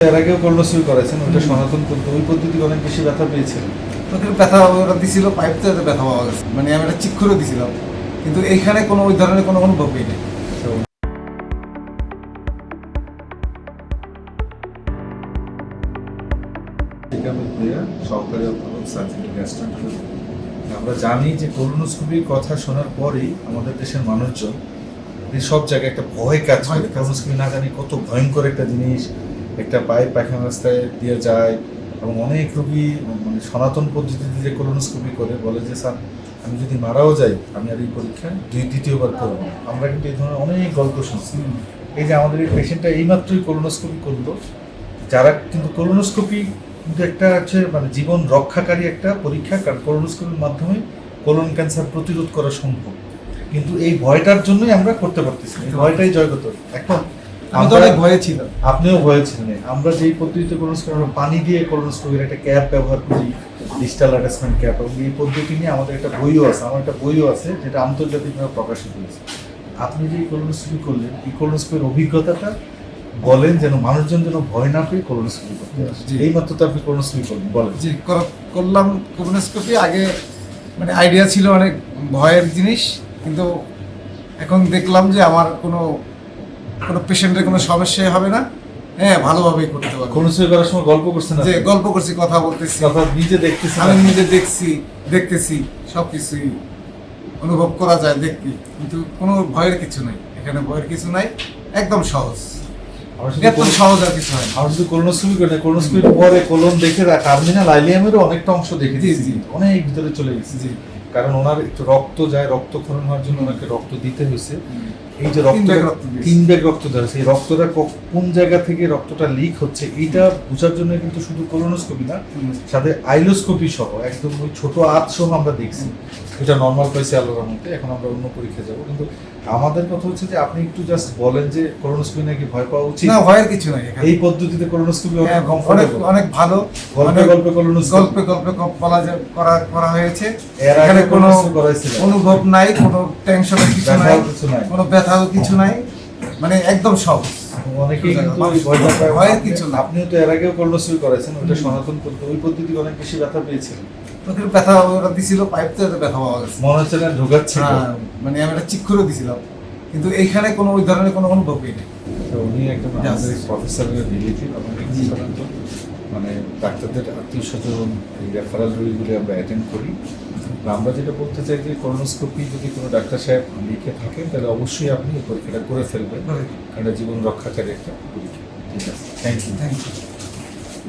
এর আগেও করেছেন ওটা সনাতন পদ্ধতি ওই পদ্ধতি অনেক বেশি ব্যথা পেয়েছিলেন ওখানে ব্যথা ওরা দিছিল পাইপ তো এতে ব্যথা পাওয়া গেছে। মানে আমি একটা চিক করে দিছিলাম। কিন্তু এইখানে কোনো ওই ধরনের কোনো অনুভবই নেই সহকারী অধ্যাপক সার্জিক্যাল গ্যাস্ট্রোন্টারোলজি আমরা জানি যে করোনোস্কোপির কথা শোনার পরেই আমাদের দেশের মানুষজন সব জায়গায় একটা ভয় কাজ করে। করোনোস্কোপি না জানি কত ভয়ঙ্কর একটা জিনিস। একটা পাইপ পায়খানা রাস্তায় দিয়ে যায় এবং অনেক রোগী মানে সনাতন পদ্ধতিতে যে করোনোস্কোপি করে বলে যে স্যার আমি যদি মারাও যাই আমি আর এই পরীক্ষা দুই দ্বিতীয়বার করব। আমরা কিন্তু এই ধরনের অনেক গল্প শুনছি। এই যে আমাদের এই পেশেন্টটা এইমাত্রই করোনোস্কোপি করল যারা কিন্তু করোনোস্কোপি কিন্তু একটা হচ্ছে মানে জীবন রক্ষাকারী একটা পরীক্ষা কারণ করোনোস্কোপির মাধ্যমে কোলন ক্যান্সার প্রতিরোধ করা সম্ভব। কিন্তু এই ভয়টার জন্যই আমরা করতে পারতেছি এই ভয়টাই জয় করতে এখন আমি তো অনেক ভয়ে ছিলাম। আপনিও ভয় ছিলেন। আমরা যেই পদ্ধতিতে করোনোস্কোপি আমরা পানি দিয়ে করোনোস্কোপির একটা ক্যাপ ব্যবহার করি ডিজিটাল অ্যাটাচমেন্ট ক্যাপ এবং এই পদ্ধতি নিয়ে আমাদের একটা বইও আছে আমার একটা বইও আছে যেটা আন্তর্জাতিকভাবে প্রকাশিত হয়েছে। আপনি যে কোলোনোস্কোপি করলেন এই কোলোনোস্কোপির অভিজ্ঞতাটা বলেন যেন মানুষজন যেন ভয় না পেয়ে কোলোনোস্কোপি করতে। এই মাত্র তো আপনি কোলোনোস্কোপি করলেন বলেন। জি কর- করলাম কোলোনোস্কোপি আগে মানে আইডিয়া ছিল অনেক ভয়ের জিনিস কিন্তু এখন দেখলাম যে আমার কোনো কোনো পেশেন্টের কোনো সমস্যাই হবে না। হ্যাঁ ভালোভাবেই করতে পারব। কোলোনোস্কোপি করার সময় গল্প করছেন যে গল্প করছি কথা বলতেছি। কথা নিজে দেখতেছি আমি নিজে দেখছি দেখতেছি সব কিছুই অনুভব করা যায় দেখি কিন্তু কোনো ভয়ের কিছু নাই। এখানে ভয়ের কিছু নাই একদম সহজ। এত সহজ আর কিছু হয়। আমরা শুধু কোলোনোস্কোপি করি কোলোনোস্কোপির পরে কোলন দেখে টার্মিনাল আইলিয়ামেরও অনেকটা অংশ জি, জি। অনেক ভিতরে চলে গেছে। জি। কারণ ওনার একটু রক্ত যায় রক্তক্ষরণ হওয়ার জন্য ওনাকে রক্ত দিতে হয়েছে। এই যে রক্ত। তিন ব্যাগ রক্ত দেওয়া এই রক্তটা কোন জায়গা থেকে রক্তটা লিক হচ্ছে এইটা বোঝার জন্য কিন্তু শুধু কোলোনোস্কোপি না সাথে আইলোস্কোপি সহ একদম ওই ছোট আত সহ আমরা দেখছি। এটা নর্মাল পাইছি আল্লাহর মধ্যে এখন আমরা অন্য পরীক্ষা যাব। কিন্তু আমাদের কথা হচ্ছে যে আপনি একটু জাস্ট বলেন যে কোলোনোস্কোপি নাকি ভয় পাওয়া উচিত? না ভয়ের কিছু নাই এই পদ্ধতিতে কোলোনোস্কোপি হ্যাঁ, অনেক অনেক কমফোর্টেবল অনেক ভালো গল্পে গল্পে কোলোনোস্কোপি গল্পে গল্পে বলা করা করা হয়েছে। এর আগে এখানে কোনো অনুভব নাই কোনো টেনশনের কিছু নাই। কোনো ব্যথাও কিছু নাই। মানে একদম সহজ। আপনি- কিছু না। আপনিও তো এর আগেও কর্ণসুই করেছেন ওটা সনাতন পদ্ধতি ওই পদ্ধতি অনেক বেশি ব্যথা পেয়েছিলেন। ওখানে ব্যথা ওরা দিছিল পাইপ তো ব্যথা পাওয়া গেছে। মনে হচ্ছে না ঢোকাচ্ছে হ্যাঁ, মানে আমি একটা চিক করে দিছিলাম। কিন্তু এইখানে কোনো ওই ধরনের কোনো অনুভবই নেই। তো উনি. আমাদের প্রফেসরের রিলেটিভ আমাদের মানে ডাক্তারদের আত্মীয় স্বজন এই রেফারেল রোগীগুলি আমরা অ্যাটেন্ড করি। আমরা যেটা বলতে চাই যে কর্নোস্কোপি যদি কোনো ডাক্তার সাহেব লিখে থাকেন তাহলে অবশ্যই আপনি এই পরীক্ষাটা করে ফেলবেন। একটা জীবন রক্ষাকারী একটা পরীক্ষা। ঠিক আছে? Thank you thank you